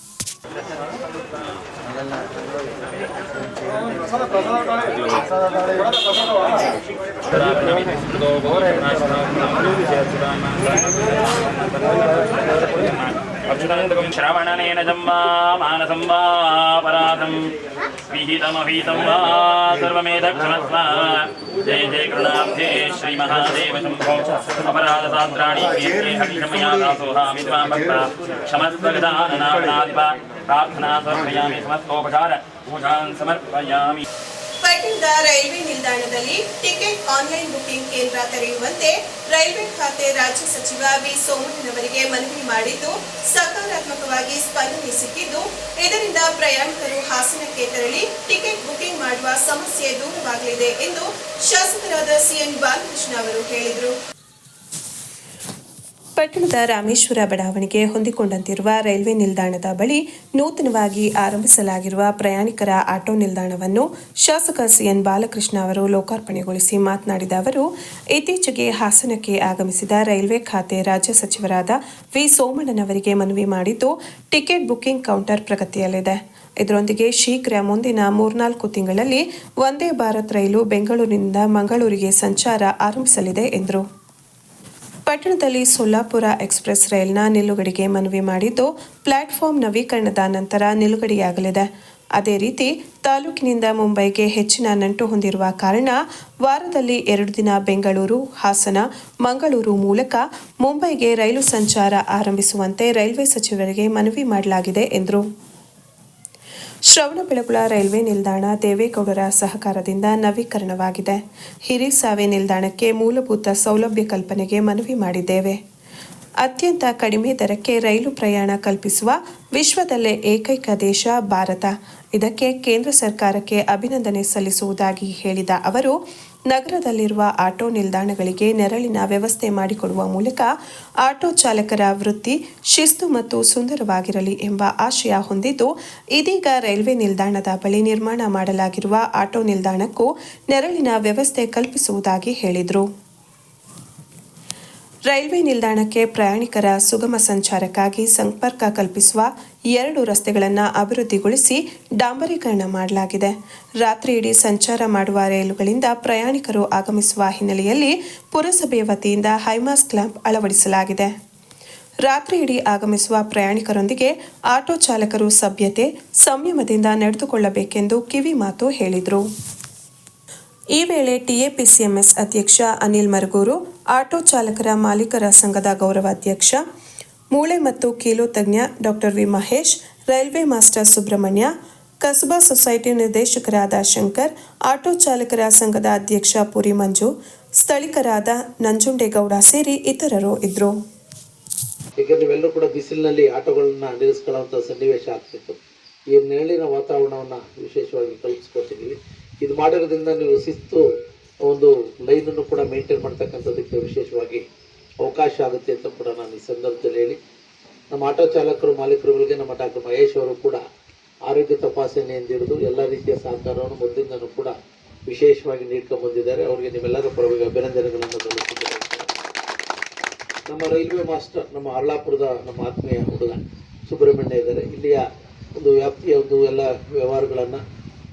Gracias. అచ్యుతంగం శ్రవణనేన జమ్మా మానసం వా పరాధం విహితమభీతం వా సర్వమేధక్షమస్మ జయ జయ కృణాబ్ధే శ్రీ మహాదేవ శంభో అపరాధ సాత్రాణి హరిషమయా దాసోహామి భక్త క్షమస్వగదానాదిప ప్రార్థనా సమర్పయామి సమస్తోపచార పూజాన్ సమర్పయామి ಪಟ್ಟಣದ ರೈಲ್ವೆ ನಿಲ್ದಾಣದಲ್ಲಿ ಟಿಕೆಟ್ ಆನ್ಲೈನ್ ಬುಕಿಂಗ್ ಕೇಂದ್ರ ತೆರೆಯುವಂತೆ ರೈಲ್ವೆ ಖಾತೆ ರಾಜ್ಯ ಸಚಿವ ವಿ ಸೋಮಣ್ಣನವರಿಗೆ ಮನವಿ ಮಾಡಿದ್ದು, ಸಕಾರಾತ್ಮಕವಾಗಿ ಸ್ಪಂದನೆ ಸಿಕ್ಕಿದ್ದು, ಇದರಿಂದ ಪ್ರಯಾಣಿಕರು ಹಾಸನಕ್ಕೆ ತೆರಳಿ ಟಿಕೆಟ್ ಬುಕಿಂಗ್ ಮಾಡುವ ಸಮಸ್ಯೆ ದೂರವಾಗಲಿದೆ ಎಂದು ಶಾಸಕರಾದ ಸಿಎನ್ ಬಾಲಕೃಷ್ಣ ಅವರು ಹೇಳಿದರು. ಪಟ್ಟಣದ ರಾಮೇಶ್ವರ ಬಡಾವಣೆಗೆ ಹೊಂದಿಕೊಂಡಂತಿರುವ ರೈಲ್ವೆ ನಿಲ್ದಾಣದ ಬಳಿ ನೂತನವಾಗಿ ಆರಂಭಿಸಲಾಗಿರುವ ಪ್ರಯಾಣಿಕರ ಆಟೋ ನಿಲ್ದಾಣವನ್ನು ಶಾಸಕ ಸಿಎನ್ ಬಾಲಕೃಷ್ಣ ಅವರು ಲೋಕಾರ್ಪಣೆಗೊಳಿಸಿ ಮಾತನಾಡಿದ ಅವರು, ಇತ್ತೀಚೆಗೆ ಹಾಸನಕ್ಕೆ ಆಗಮಿಸಿದ ರೈಲ್ವೆ ಖಾತೆ ರಾಜ್ಯ ಸಚಿವರಾದ ವಿ ಸೋಮಣ್ಣನವರಿಗೆ ಮನವಿ ಮಾಡಿದ್ದು, ಟಿಕೆಟ್ ಬುಕ್ಕಿಂಗ್ ಕೌಂಟರ್ ಪ್ರಗತಿಯಲ್ಲಿದೆ. ಇದರೊಂದಿಗೆ ಶೀಘ್ರ ಮುಂದಿನ ಮೂರ್ನಾಲ್ಕು ತಿಂಗಳಲ್ಲಿ ವಂದೇ ಭಾರತ್ ರೈಲು ಬೆಂಗಳೂರಿನಿಂದ ಮಂಗಳೂರಿಗೆ ಸಂಚಾರ ಆರಂಭಿಸಲಿದೆ ಎಂದರು. ಪಟ್ಟಣದಲ್ಲಿ ಸೊಲ್ಲಾಪುರ ಎಕ್ಸ್ಪ್ರೆಸ್ ರೈಲ್ನ ನಿಲುಗಡೆಗೆ ಮನವಿ ಮಾಡಿದ್ದು ಪ್ಲಾಟ್ಫಾರ್ಮ್ ನವೀಕರಣದ ನಂತರ ನಿಲುಗಡೆಯಾಗಲಿದೆ. ಅದೇ ರೀತಿ ತಾಲೂಕಿನಿಂದ ಮುಂಬೈಗೆ ಹೆಚ್ಚಿನ ನಂಟು ಹೊಂದಿರುವ ಕಾರಣ ವಾರದಲ್ಲಿ ಎರಡು ದಿನ ಬೆಂಗಳೂರು, ಹಾಸನ, ಮಂಗಳೂರು ಮೂಲಕ ಮುಂಬೈಗೆ ರೈಲು ಸಂಚಾರ ಆರಂಭಿಸುವಂತೆ ರೈಲ್ವೆ ಸಚಿವರಿಗೆ ಮನವಿ ಮಾಡಲಾಗಿದೆ ಎಂದರು. ಶ್ರವಣಬೆಳಗೊಳ ರೈಲ್ವೆ ನಿಲ್ದಾಣ ದೇವೇಗೌಡರ ಸಹಕಾರದಿಂದ ನವೀಕರಣವಾಗಿದೆ. ಹಿರಿಸಾವೆ ನಿಲ್ದಾಣಕ್ಕೆ ಮೂಲಭೂತ ಸೌಲಭ್ಯ ಕಲ್ಪನೆಗೆ ಮನವಿ ಮಾಡಿದ್ದೇವೆ. ಅತ್ಯಂತ ಕಡಿಮೆ ದರಕ್ಕೆ ರೈಲು ಪ್ರಯಾಣ ಕಲ್ಪಿಸುವ ವಿಶ್ವದಲ್ಲೇ ಏಕೈಕ ದೇಶ ಭಾರತ. ಇದಕ್ಕೆ ಕೇಂದ್ರ ಸರ್ಕಾರಕ್ಕೆ ಅಭಿನಂದನೆ ಸಲ್ಲಿಸುವುದಾಗಿ ಹೇಳಿದ ಅವರು ನಗರದಲ್ಲಿರುವ ಆಟೋ ನಿಲ್ದಾಣಗಳಿಗೆ ನೆರಳಿನ ವ್ಯವಸ್ಥೆ ಮಾಡಿಕೊಡುವ ಮೂಲಕ ಆಟೋ ಚಾಲಕರ ವೃತ್ತಿ ಶಿಸ್ತು ಮತ್ತು ಸುಂದರವಾಗಿರಲಿ ಎಂಬ ಆಶಯ ಹೊಂದಿದ್ದು, ಇದೀಗ ರೈಲ್ವೆ ನಿಲ್ದಾಣದ ಬಳಿ ನಿರ್ಮಾಣ ಮಾಡಲಾಗಿರುವ ಆಟೋ ನಿಲ್ದಾಣಕ್ಕೂ ನೆರಳಿನ ವ್ಯವಸ್ಥೆ ಕಲ್ಪಿಸುವುದಾಗಿ ಹೇಳಿದರು. ರೈಲ್ವೆ ನಿಲ್ದಾಣಕ್ಕೆ ಪ್ರಯಾಣಿಕರ ಸುಗಮ ಸಂಚಾರಕ್ಕಾಗಿ ಸಂಪರ್ಕ ಕಲ್ಪಿಸುವ ಎರಡು ರಸ್ತೆಗಳನ್ನು ಅಭಿವೃದ್ಧಿಗೊಳಿಸಿ ಡಾಂಬರೀಕರಣ ಮಾಡಲಾಗಿದೆ. ರಾತ್ರಿ ಇಡೀ ಸಂಚಾರ ಮಾಡುವ ರೈಲುಗಳಿಂದ ಪ್ರಯಾಣಿಕರು ಆಗಮಿಸುವ ಹಿನ್ನೆಲೆಯಲ್ಲಿ ಪುರಸಭೆ ವತಿಯಿಂದ ಹೈಮಾಸ್ ಕ್ಲಾಂಪ್ ಅಳವಡಿಸಲಾಗಿದೆ. ರಾತ್ರಿ ಇಡೀ ಆಗಮಿಸುವ ಪ್ರಯಾಣಿಕರೊಂದಿಗೆ ಆಟೋ ಚಾಲಕರು ಸಭ್ಯತೆ, ಸಂಯಮದಿಂದ ನಡೆದುಕೊಳ್ಳಬೇಕೆಂದು ಕಿವಿಮಾತು ಹೇಳಿದರು. ಈ ವೇಳೆ ಟಿಎಪಿಸಿಎಂಎಸ್ ಅಧ್ಯಕ್ಷ ಅನಿಲ್ ಮರಗೂರು, ಆಟೋ ಚಾಲಕರ ಮಾಲೀಕರ ಸಂಘದ ಗೌರವಾಧ್ಯಕ್ಷ, ಮೂಳೆ ಮತ್ತು ಕೀಲು ತಜ್ಞ doctor V Mahesh, railway master Subramanya, Kasaba society ನಿರ್ದೇಶಕರಾದ ಶಂಕರ್, ಆಟೋ ಚಾಲಕರ ಸಂಘದ ಅಧ್ಯಕ್ಷ ಪುರಿ ಮಂಜು, ಸ್ಥಳೀಕರಾದ ನಂಜುಂಡೇಗೌಡ ಸೇರಿ ಇತರರು ಇದ್ದರು ನೀವೆಲ್ಲರೂ ಕೂಡ ಬಿಸಿಲಿನಲ್ಲಿ ಆಟೋಗಳನ್ನ ಸನ್ನಿವೇಶ ಆಗ್ತಿತ್ತು. ಈ ನೆರಳಿನ ವಾತಾವರಣವನ್ನು ವಿಶೇಷವಾಗಿ ಕಲ್ಪಿಸ್ಕೊಟ್ಟಿದ್ದೀವಿ. ಇದು ಮಾಡಿರೋದ್ರಿಂದ ನೀವು ಶಿಸ್ತು, ಒಂದು ಲೈನನ್ನು ಕೂಡ ಮೇಂಟೈನ್ ಮಾಡ್ತಕ್ಕಂಥದ್ದಕ್ಕೆ ವಿಶೇಷವಾಗಿ ಅವಕಾಶ ಆಗುತ್ತೆ ಅಂತ ಕೂಡ ನಾನು ಈ ಸಂದರ್ಭದಲ್ಲಿ ಹೇಳಿ. ನಮ್ಮ ಆಟೋ ಚಾಲಕರು, ಮಾಲೀಕರುಗಳಿಗೆ, ನಮ್ಮ ಡಾಕ್ಟರ್ ಮಹೇಶ್ ಅವರು ಕೂಡ ಆರೋಗ್ಯ ತಪಾಸಣೆಯಿಂದ ಹಿಡಿದು ಎಲ್ಲ ರೀತಿಯ ಸಹಕಾರವನ್ನು ಮೊದಲಿಂದನೂ ಕೂಡ ವಿಶೇಷವಾಗಿ ನೀಡ್ಕೊಂಡು ಬಂದಿದ್ದಾರೆ. ಅವರಿಗೆ ನಿಮ್ಮೆಲ್ಲರ ಪರವಾಗಿ ಅಭಿನಂದನೆಗಳನ್ನು ಸಲ್ಲಿಸಿದ್ದಾರೆ ನಮ್ಮ ರೈಲ್ವೆ ಮಾಸ್ಟರ್, ನಮ್ಮ ಹಳ್ಳಾಪುರದ ನಮ್ಮ ಆತ್ಮೀಯ ಹುಡುಗ ಸುಬ್ರಹ್ಮಣ್ಯ ಇದ್ದಾರೆ. ಇಲ್ಲಿಯ ಒಂದು ವ್ಯಾಪ್ತಿಯ ಒಂದು ಎಲ್ಲ ವ್ಯವಹಾರಗಳನ್ನು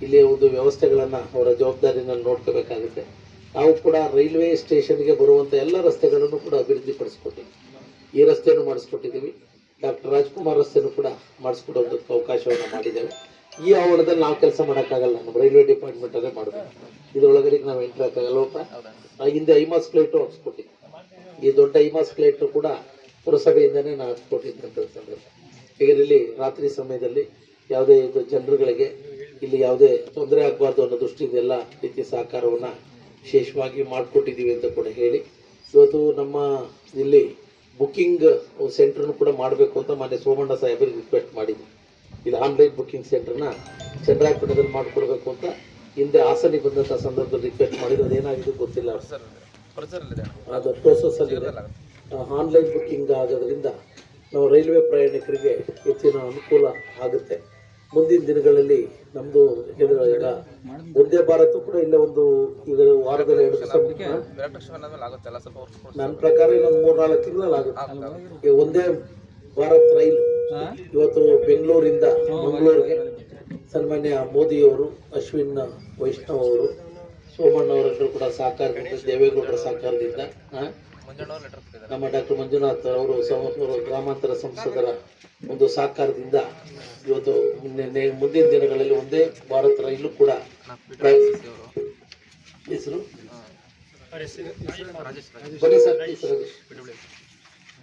ಇಲ್ಲಿಯ ಒಂದು ವ್ಯವಸ್ಥೆಗಳನ್ನು ಅವರ ಜವಾಬ್ದಾರಿಯನ್ನು ನೋಡ್ಕೋಬೇಕಾಗುತ್ತೆ. ನಾವು ಕೂಡ ರೈಲ್ವೆ ಸ್ಟೇಷನ್ಗೆ ಬರುವಂಥ ಎಲ್ಲ ರಸ್ತೆಗಳನ್ನು ಕೂಡ ಅಭಿವೃದ್ಧಿಪಡಿಸ್ಕೊಟ್ಟಿವಿ ಈ ರಸ್ತೆಯನ್ನು ಮಾಡಿಸ್ಕೊಟ್ಟಿದ್ದೀವಿ. ಡಾಕ್ಟರ್ ರಾಜ್ಕುಮಾರ್ ರಸ್ತೆಯನ್ನು ಕೂಡ ಮಾಡಿಸ್ಕೊಡೋದಕ್ಕೆ ಅವಕಾಶವನ್ನು ಮಾಡಿದ್ದೇವೆ. ಈ ಆವರಣದಲ್ಲಿ ನಾವು ಕೆಲಸ ಮಾಡೋಕ್ಕಾಗಲ್ಲ, ನಮ್ಮ ರೈಲ್ವೆ ಅದೇ ಮಾಡಬೇಕು. ಇದರೊಳಗಡೆ ನಾವು ಎಂಟ್ರ್ ಹಾಕಾಗಲ್ಲಪ್ಪ ಹಿಂದೆ ಐಮಾಸ್ ಪ್ಲೇಟು ಹಾಕ್ಸ್ಕೊಟ್ಟಿದ್ದೆ ಈ ದೊಡ್ಡ ಐಮಾಸ್ ಪ್ಲೇಟು ಕೂಡ ಪುರಸಭೆಯಿಂದನೇ ನಾವು ಹಾಕ್ಸ್ಕೊಟ್ಟಿದ್ದಂಥ ಸಂದರ್ಭ. ಇದರಲ್ಲಿ ರಾತ್ರಿ ಸಮಯದಲ್ಲಿ ಯಾವುದೇ ಇದು ಜನರುಗಳಿಗೆ ಇಲ್ಲಿ ಯಾವುದೇ ತೊಂದರೆ ಆಗಬಾರ್ದು ಅನ್ನೋ ದೃಷ್ಟಿಯಿಂದ ಎಲ್ಲ ರೀತಿಯ ಸಹಕಾರವನ್ನು ವಿಶೇಷವಾಗಿ ಮಾಡಿಕೊಟ್ಟಿದ್ದೀವಿ ಅಂತ ಕೂಡ ಹೇಳಿ. ಇವತ್ತು ನಮ್ಮ ಇಲ್ಲಿ ಬುಕ್ಕಿಂಗ್ ಸೆಂಟ್ರನ್ನು ಕೂಡ ಮಾಡಬೇಕು ಅಂತ ಮಾನ್ಯ ಸೋಮಣ್ಣ ಸಾಹೇಬರಿಗೆ ರಿಕ್ವೆಸ್ಟ್ ಮಾಡಿದ್ವಿ. ಇದು ಆನ್ಲೈನ್ ಬುಕ್ಕಿಂಗ್ ಸೆಂಟ್ರನ್ನ ಚಂದ್ರಾಯಪಟ್ಟಣದಲ್ಲಿ ಮಾಡಿಕೊಡ್ಬೇಕು ಅಂತ ಹಿಂದೆ ಹಾಸನಿಗೆ ಬಂದಂಥ ಸಂದರ್ಭದಲ್ಲಿ ರಿಕ್ವೆಸ್ಟ್ ಮಾಡಿದ್ರು. ಅದೇನಾಗಿದೆ ಗೊತ್ತಿಲ್ಲ. ಅದು ಪ್ರೋಸೆಸ್ ಅಲ್ಲಿ ಆನ್ಲೈನ್ ಬುಕ್ಕಿಂಗ್ ಆಗೋದ್ರಿಂದ ನಾವು ರೈಲ್ವೆ ಪ್ರಯಾಣಿಕರಿಗೆ ಹೆಚ್ಚಿನ ಅನುಕೂಲ ಆಗುತ್ತೆ. ಮುಂದಿನ ದಿನಗಳಲ್ಲಿ ನಮ್ಮದು ಯಾಕೆಂದ್ರೆ ಈಗ ಒಂದೇ ಭಾರತ ಕೂಡ ಇಲ್ಲ ಒಂದು ಈಗ ವಾರದಲ್ಲಿ ಎರಡು ನನ್ನ ಪ್ರಕಾರ ಇನ್ನೊಂದು ಮೂರು ನಾಲ್ಕು ತಿಂಗಳಲ್ಲಿ ಆಗುತ್ತೆ. ಒಂದೇ ಭಾರತ್ ರೈಲು ಇವತ್ತು ಬೆಂಗಳೂರಿಂದ ಮಂಗಳೂರಿಗೆ ಸನ್ಮಾನ್ಯ ಮೋದಿಯವರು ಅಶ್ವಿನ್ ವೈಷ್ಣವ್ ಅವರು ಸೋಮಣ್ಣ ಅವರೆಲ್ಲರೂ ಕೂಡ ಸಹಕಾರದಿಂದ ದೇವೇಗೌಡರ ಸಹಕಾರದಿಂದ ನಮ್ಮ ಡಾಕ್ಟರ್ ಮಂಜುನಾಥ್ ಅವರು ಗ್ರಾಮಾಂತರ ಸಂಸದರ ಒಂದು ಸಹಕಾರದಿಂದ ಇವತ್ತು ಮುಂದಿನ ದಿನಗಳಲ್ಲಿ ಒಂದೇ ಭಾರತ ರೈಲು ಕೂಡ ಹೆಸರು?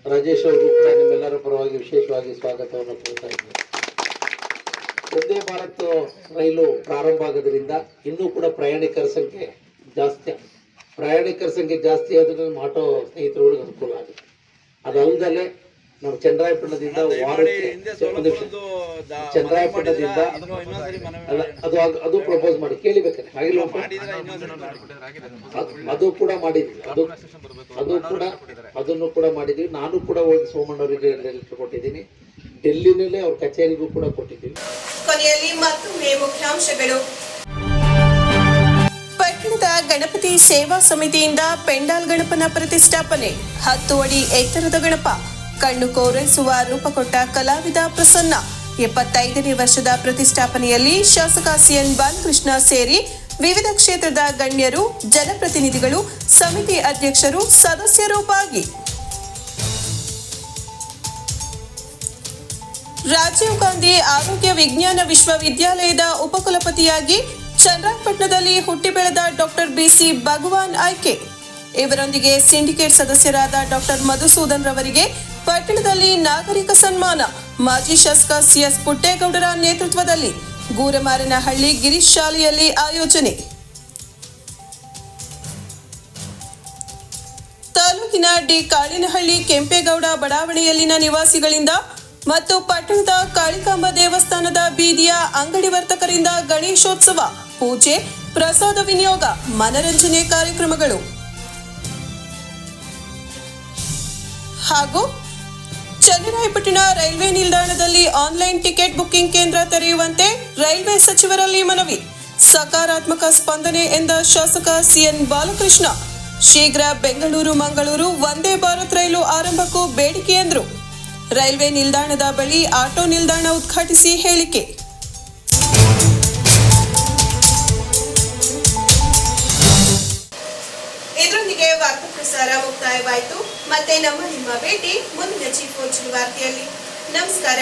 ರಾಜೇಶ್ ಅವರು ನಿಮ್ಮೆಲ್ಲರ ಪರವಾಗಿ ವಿಶೇಷವಾಗಿ ಸ್ವಾಗತವನ್ನು ಕೋರ್ತಾ ಇದ್ದೀನಿ ಒಂದೇ ಭಾರತ್ ರೈಲು ಪ್ರಾರಂಭ ಆಗೋದ್ರಿಂದ ಇನ್ನೂ ಕೂಡ ಪ್ರಯಾಣಿಕರ ಸಂಖ್ಯೆ ಜಾಸ್ತಿ ಪ್ರಯಾಣಿಕರ ಸಂಖ್ಯೆ ಜಾಸ್ತಿ ಆದ್ರೆ ನಮ್ಮ ಆಟೋ ಸ್ನೇಹಿತರುಗಳಿಗೆ ಅನುಕೂಲ ಆಗುತ್ತೆ. ಅದಲ್ಲದೆ ನಾವು ಚಂದ್ರಾಯಪಟ್ಟಣದಿಂದ. ಚಂದ್ರಾಯಪಟ್ಟಣದಿಂದ ಅದು ಅದು- ಪ್ರಪೋಸ್ ಮಾಡಿ ಕೇಳಿಬೇಕಾರೆ ಅದು- ಅದು ಕೂಡ ಮಾಡಿದ್ವಿ. ಅದು ಅದು ಕೂಡ ಅದನ್ನು ಕೂಡ ಮಾಡಿದ್ವಿ. ನಾನು ಕೂಡ ಹೋಗಿ ಸೋಮಣ್ಣವರಿಗೆ ಲೆಟರ್ ಕೊಟ್ಟಿದ್ದೀನಿ. ಡೆಲ್ಲಿನಲ್ಲೇ ಅವ್ರ ಕಚೇರಿಗೂ ಕೂಡ ಕೊಟ್ಟಿದ್ದೀವಿ ಕೊನೆಯಲ್ಲಿ ಮತ್ತೊಮ್ಮೆ ಮುಖ್ಯಾಂಶಗಳು. ಪಟ್ಟಣದ ಗಣಪತಿ ಸೇವಾ ಸಮಿತಿಯಿಂದ ಪೆಂಡಾಲ್ ಗಣಪನ ಪ್ರತಿಷ್ಠಾಪನೆ. ಹತ್ತು ಅಡಿ ಎತ್ತರದ ಗಣಪ. ಕಣ್ಣು ಕೋರೈಸುವ ರೂಪ ಕೊಟ್ಟ ಕಲಾವಿದ ಪ್ರಸನ್ನ. ಎಪ್ಪತ್ತೈದನೇ ವರ್ಷದ ಪ್ರತಿಷ್ಠಾಪನೆಯಲ್ಲಿ ಶಾಸಕ ಸಿಎನ್ ಬಾಲಕೃಷ್ಣ ಸೇರಿ ವಿವಿಧ ಕ್ಷೇತ್ರದ ಗಣ್ಯರು, ಜನಪ್ರತಿನಿಧಿಗಳು, ಸಮಿತಿ ಅಧ್ಯಕ್ಷರು ಸದಸ್ಯರು ಭಾಗಿ ರಾಜೀವ್ ಗಾಂಧಿ ಆರೋಗ್ಯ ವಿಜ್ಞಾನ ವಿಶ್ವವಿದ್ಯಾಲಯದ ಉಪಕುಲಪತಿಯಾಗಿ ಚನ್ನರಾಯಪಟ್ಟಣದಲ್ಲಿ ಹುಟ್ಟಿ ಬೆಳೆದ ಡಾಕ್ಟರ್ ಬಿಸಿ ಭಗವಾನ್ ಆಯ್ಕೆ. ಇವರೊಂದಿಗೆ ಸಿಂಡಿಕೇಟ್ ಸದಸ್ಯರಾದ ಡಾಕ್ಟರ್ ಮಧುಸೂದನ್ ರವರಿಗೆ ಪಟ್ಟಣದಲ್ಲಿ ನಾಗರಿಕ ಸನ್ಮಾನ. ಮಾಜಿ ಶಾಸಕ ಸಿಎಸ್ ಪುಟ್ಟೇಗೌಡರ ನೇತೃತ್ವದಲ್ಲಿ ಗೂರಮಾರನಹಳ್ಳಿ ಗಿರೀಶ್ ಶಾಲೆಯಲ್ಲಿ ಆಯೋಜನೆ. ತಾಲೂಕಿನ ಡಿ ಕಾಳಿನಹಳ್ಳಿ ಕೆಂಪೇಗೌಡ ಬಡಾವಣೆಯಲ್ಲಿನ ನಿವಾಸಿಗಳಿಂದ ಮತ್ತು ಪಟ್ಟಣದ ಕಾಳಿಕಾಂಬ ದೇವಸ್ಥಾನದ ಬೀದಿಯ ಅಂಗಡಿ ವರ್ತಕರಿಂದ ಗಣೇಶೋತ್ಸವ. ಪೂಜೆ, ಪ್ರಸಾದ ವಿನಿಯೋಗ, ಮನರಂಜನೆ ಕಾರ್ಯಕ್ರಮಗಳು. ಹಾಗೂ ಚನ್ನರಾಯಪಟ್ಟಣ ರೈಲ್ವೆ ನಿಲ್ದಾಣದಲ್ಲಿ ಆನ್ಲೈನ್ ಟಿಕೆಟ್ ಬುಕ್ಕಿಂಗ್ ಕೇಂದ್ರ ತೆರೆಯುವಂತೆ ರೈಲ್ವೆ ಸಚಿವರಲ್ಲಿ ಮನವಿ. ಸಕಾರಾತ್ಮಕ ಸ್ಪಂದನೆ ಎಂದ ಶಾಸಕ ಸಿಎನ್ ಬಾಲಕೃಷ್ಣ. ಶೀಘ್ರ ಬೆಂಗಳೂರು, ಮಂಗಳೂರು ವಂದೇ ಭಾರತ್ ರೈಲು ಆರಂಭಕ್ಕೂ ಬೇಡಿಕೆ ಎಂದರು. ರೈಲ್ವೆ ನಿಲ್ದಾಣದ ಬಳಿ ಆಟೋ ನಿಲ್ದಾಣ ಉದ್ಘಾಟಿಸಿ ಹೇಳಿಕೆ. ಪ್ರಸಾರ ಮುಕ್ತಾಯವಾಯಿತು ಮತ್ತೆ ನಮ್ಮ ನಿಮ್ಮ ಭೇಟಿ ಮುಂದಿನ ಚೀಫ್ ವಾರ್ತೆಯಲ್ಲಿ ನಮಸ್ಕಾರ.